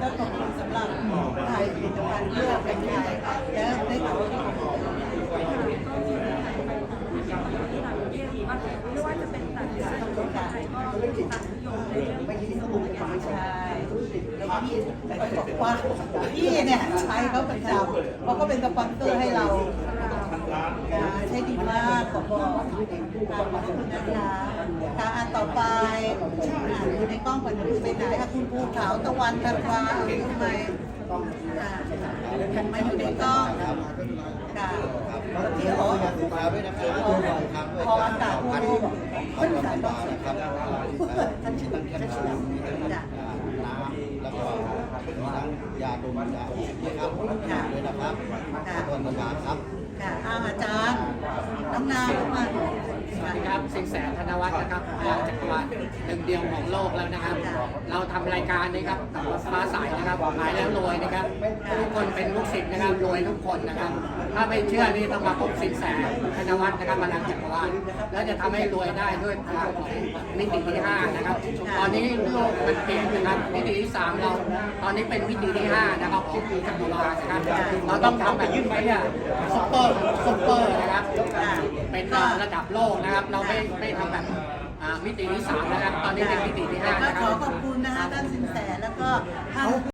ก็ขอบคุณสำหรับถ่ายผลิตภัณฑ์เพื่อเป็นไทยแล้วได้ข่าวว่าไม่ว่าจะเป็นต่างชาติหรือคนไทยก็ต่างนิยมในเรื่องไม่ใช่สมุนไพรใช่แล้วพี่ไปบอกว่าพี่เนี่ยใช้เขาประจำเพราะเขาเป็นสปอนเซอร์ให้เราใช้ดีมากขอบอกค่ะขอบคุณนะคะ ต่อไปอ่าอยู่ในกล้องก่อนจะไปไหนคะคุณภูเขาตะวันธันวาทำไมอ่าไม่อยู่ในกล้องค่ะเดี๋ยวพออากาศพันพูดพันกว่าบาทนะครับทั้งชิ้นทั้งแคปซูลมีทั้งน้ำแล้วก็มีทั้งยาดมยาอมนะครับด้วยนะครับต้นตำราครับค่ะอาจารย์น้องนาเข้ามา วัสดีครับสิงแสธนวัฒน์นะครับพลังจักรวาลหนึ่งเดียวของโลกแล้วนะครับ เราทำรายการนี้ครับกับฟ้าใสนะครับหายแล้วรวยนะครับ ทุกคนเป็นลูกศิษย์นะครับรวยทุกคนนะครับ ถ้าไม่เชื่อนี่ต้องมาพบสิงแสธนวัฒน์นะครับพลังจักรวาลแล้วจะทำให้รวยได้ด้วยพลังของมิติที่ห้านะครับ ตอนนี้โลกมันเปลี่ยนนะครับมิติที่สามเราตอนนี้เป็นมิติที่ห้านะครับของจักรวาลนะครับเราต้องทำแบบนี้ไปเนี่ยซุปเปอร์ซุปเปอร์นะครับ เป็นระดับโลกนะครับ เราไม่ไม่ทำแบบอ่ามิติที่สามนะครับ ตอนนี้เป็นมิติที่ห้าก็นะคขรัอบ ขอบคุณนะคะท่านสินแสแล้วก็ท่าน